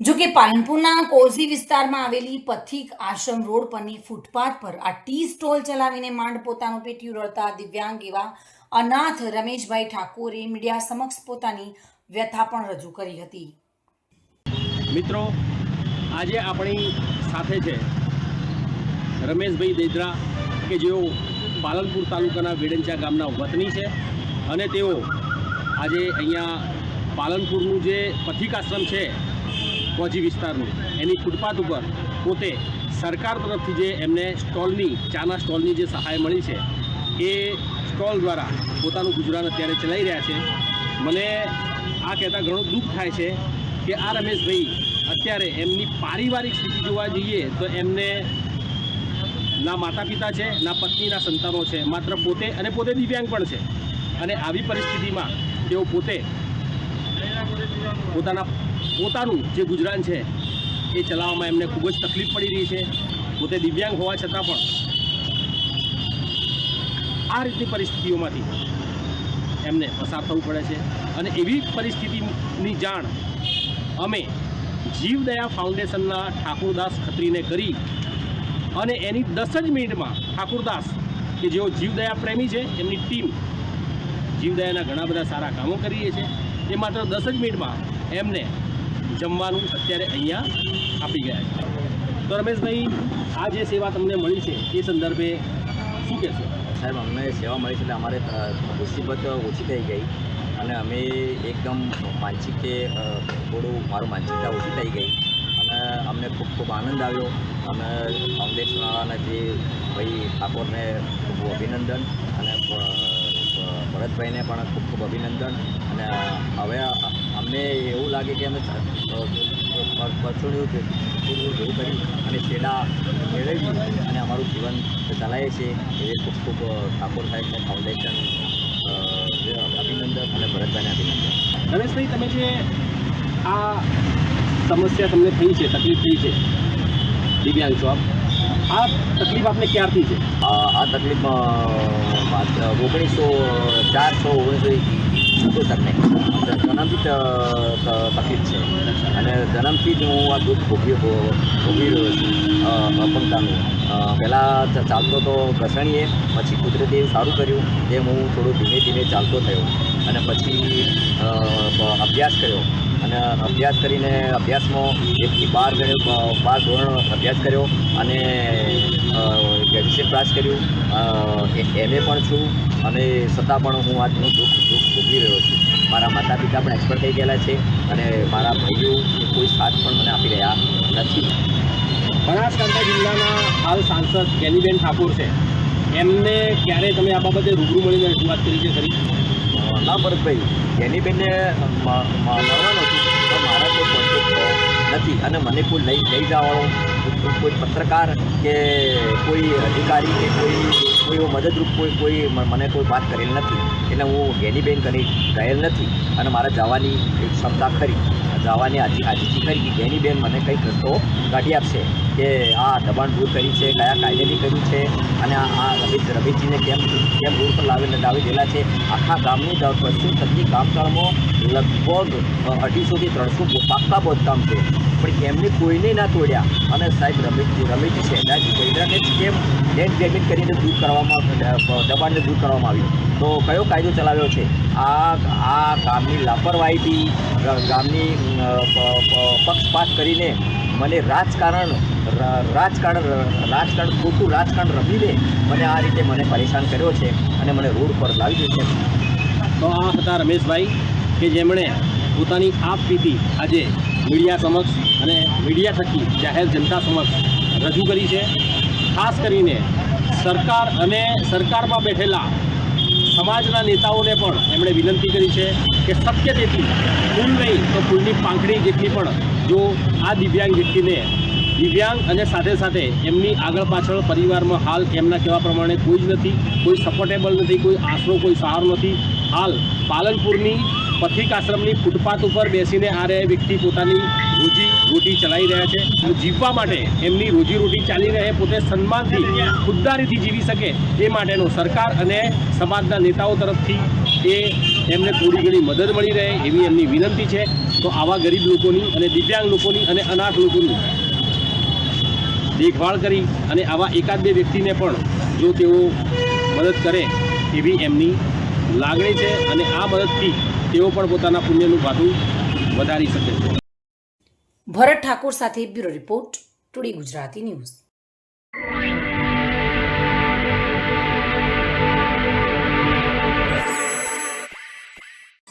જો કે પાલનપુરના કોઝી વિસ્તારમાં આવેલી પથિક આશ્રમ રોડ પરની ફૂટપાથ પર આ ટી સ્ટોલ ચલાવીને માંડ પોતાનું પેટ્યું રળતા દિવ્યાંગ એવા અનાથ રમેશભાઈ ઠાકોરે મીડિયા સમક્ષ પોતાની વ્યથા પણ રજૂ કરી હતી. મિત્રો, આજે આપણી સાથે છે રમેશભાઈ દેદરા કે જેઓ પાલનપુર તાલુકાના વેડંચા ગામના વતની છે અને તેઓ આજે અહીંયા પાલનપુરનું જે પથિક આશ્રમ છે કોજી વિસ્તારનું. એની ફૂટપાથ ઉપર પોતે સરકાર તરફથી જે એમને સ્ટોલની, ચાના સ્ટોલની જે સહાય મળી છે, એ સ્ટોલ દ્વારા પોતાનું ગુજરાન અત્યારે ચલાવી રહ્યા છે. મને આ કહેતા ઘણું દુઃખ થાય છે કે આ રમેશભાઈ અત્યારે એમની પારિવારિક સ્થિતિ જોવા જઈએ તો એમને ના માતા પિતા છે, ના પત્નીના સંતાનો છે. માત્ર પોતે અને પોતે દિવ્યાંગ પણ છે. અને આવી પરિસ્થિતિમાં તેઓ પોતે પોતાના પોતાનું જે ગુજરાન છે, એ ચલાવવામાં એમને ખૂબ જ તકલીફ પડી રહી છે. પોતે દિવ્યાંગ હોવા છતાં પણ આ રીતની પરિસ્થિતિઓમાંથી એમને પસાર થવું પડે છે. અને એવી પરિસ્થિતિની જાણ અમે જીવદયા ફાઉન્ડેશનના ઠાકુરદાસ ખત્રીને કરી અને એની દસ જ મિનિટમાં ઠાકુરદાસ, કે જેઓ જીવદયા પ્રેમી છે, એમની ટીમ જીવદયાના ઘણા બધા સારા કામો કરીએ છે. એ માત્ર દસ જ મિનિટમાં એમને જમવાનું અત્યારે અહીંયા આપી ગયા છે. તો રમેશભાઈ, આ જે સેવા તમને મળી છે, એ સંદર્ભે શું કહેશો? સાહેબ, અમને સેવા મળી છે એટલે અમારે મુસીબત ઓછી થઈ ગઈ અને અમે એકદમ માનસિક કે થોડું મારું માનસિકતા ઓછી થઈ ગઈ અને અમને ખૂબ ખૂબ આનંદ આવ્યો. અમે ફાઉન્ડેશનવાળાના જે ભાઈ ઠાકોરને ખૂબ અભિનંદન અને ભરતભાઈને પણ ખૂબ ખૂબ અભિનંદન. અને હવે અમને એવું લાગે કે અમે પરચોડ્યું છે પૂરું જેવું કરી અને છેડા મેળવી અને અમારું જીવન ચલાવીએ છીએ એ ખૂબ ખૂબ ઠાકોર સાહેબને ફાઉન્ડેશન અભિનંદન અને ભરતભાઈને અભિનંદન. રમેશભાઈ, તમે જે આ સમસ્યા તમને થઈ છે, તકલીફ થઈ છે, દિવ્યાંગ છો આપ? આ તકલીફ આપને ક્યારથી છે? આ તકલીફ ઓગણીસો ચાર છ ઓગણીસો સત્તોતરને જન્મથી ત- તકલીફ છે. અને જન્મથી જ હું આ દુઃખ ભોગવી ભોગવી રહ્યો છું. અપંગતાનું. પહેલાં ચાલતો તો ઘસણીએ, પછી કુદરતે એવું સારું કર્યું, તેમ હું થોડું ધીમે ધીમે ચાલતો થયો. અને પછી અભ્યાસ કર્યો. અને અભ્યાસ કરીને અભ્યાસમાં એકથી બાર ગણ્યો બાર ધોરણ અભ્યાસ કર્યો અને ગ્રેજ્યુએશન પાસ કર્યું. એમએ પણ છું અને છતાં પણ હું આજનું દુઃખ દુઃખ ભોગવી રહ્યો છું. મારા માતા પિતા પણ એક્સપર્ટ થઈ ગયેલા છે અને મારા ભાઈઓ કોઈ સાથ પણ મને આપી રહ્યા નથી. બનાસકાંઠા જિલ્લાના હાલ સાંસદ કેલીબેન ઠાકોર છે. એમને ક્યારે તમે આ બાબતે રૂબરૂ મળીને રજૂઆત કરી છે ખરી? ના ભરતભાઈ એની નથી. અને મને કોઈ લઈ લઈ જવાવાળો કોઈ પત્રકાર કે કોઈ અધિકારી કે કોઈ કોઈ એવો મદદરૂપ કોઈ કોઈ મને કોઈ વાત કરેલ નથી. એટલે હું ગેનીબેન કરી ગયેલ નથી. અને મારે જવાની ક્ષમતા ખરી. જવાની આજી આજીજી કરી કે ગેનીબેન મને કંઈક રસ્તો કાઢી આપશે. કે આ દબાણ દૂર કરી છે, કયા કાયદેથી કર્યું છે અને આ રમેશ રમેશજીને કેમ કેમ રોડ પર લાવી લાવી દેલા છે? આખા ગામની પશ્ચિમ સદની ગામકાળમાં લગભગ અઢીસોથી ત્રણસો પાક્કા બોધકામ છે. પણ એમને કોઈને ના તોડ્યા. અને સાહેબ, રમેશજી રમેશજી છે. ગઈડાને જ કેમ ડેટ ડેમેજ કરીને દૂર કરવામાં દબાણને દૂર કરવામાં આવ્યું? તો કયો કાયદો ચલાવ્યો છે? આ આ ગામની લાપરવાહીથી ગામની પક્ષપાત કરીને મને રાજકારણ રાજકારણ રાજકારણ, ખોટું રાજકારણ રમીને મને આ રીતે મને પરેશાન કર્યો છે અને મને રોડ પર લાવી દીધો છે. તો આ હતા રમેશભાઈ કે જેમણે પોતાની આપ પીતી આજે મીડિયા સમક્ષ અને મીડિયા થકી જાહેર જનતા સમક્ષ રજૂ કરી છે. ખાસ કરીને સરકાર અને સરકારમાં બેઠેલા સમાજના નેતાઓને પણ એમણે વિનંતી કરી છે કે શક્ય તેટલી ફૂલ નહીં તો ફૂલની પાંખડી જેટલી પણ જો આ દિવ્યાંગ વ્યક્તિને દિવ્યાંગ અને સાથે સાથે એમની આગળ પાછળ પરિવારમાં હાલ એમના કહેવા પ્રમાણે કોઈ જ નથી, કોઈ સપોર્ટેબલ નથી, કોઈ આશરો, કોઈ સહારો નથી. હાલ પાલનપુરની પથિક આશ્રમની ફૂટપાથ ઉપર બેસીને આ રહ્યા વ્યક્તિ પોતાની રોજી રોટી ચલાવી રહ્યા છે જીવવા માટે એમની રોજીરોટી ચાલી રહે, પોતે સન્માનથી ખુદદારીથી જીવી શકે એ માટેનો સરકાર અને સમાજના નેતાઓ તરફથી એ એમને થોડી ઘણી મદદ મળી રહે એવી એમની વિનંતી છે. તો આવા ગરીબ લોકોની અને દિવ્યાંગ લોકોની અને અનાથ લોકોની દેખભાળ કરી અને આવા એકાદ બે વ્યક્તિને પણ જો તેઓ મદદ કરે એવી એમની લાગણી છે અને આ મદદથી તેઓ પણ પોતાના પુણ્યનું ભાથું વધારી શકે છે. ભરત ઠાકોર સાથે bureau report today Gujarati news.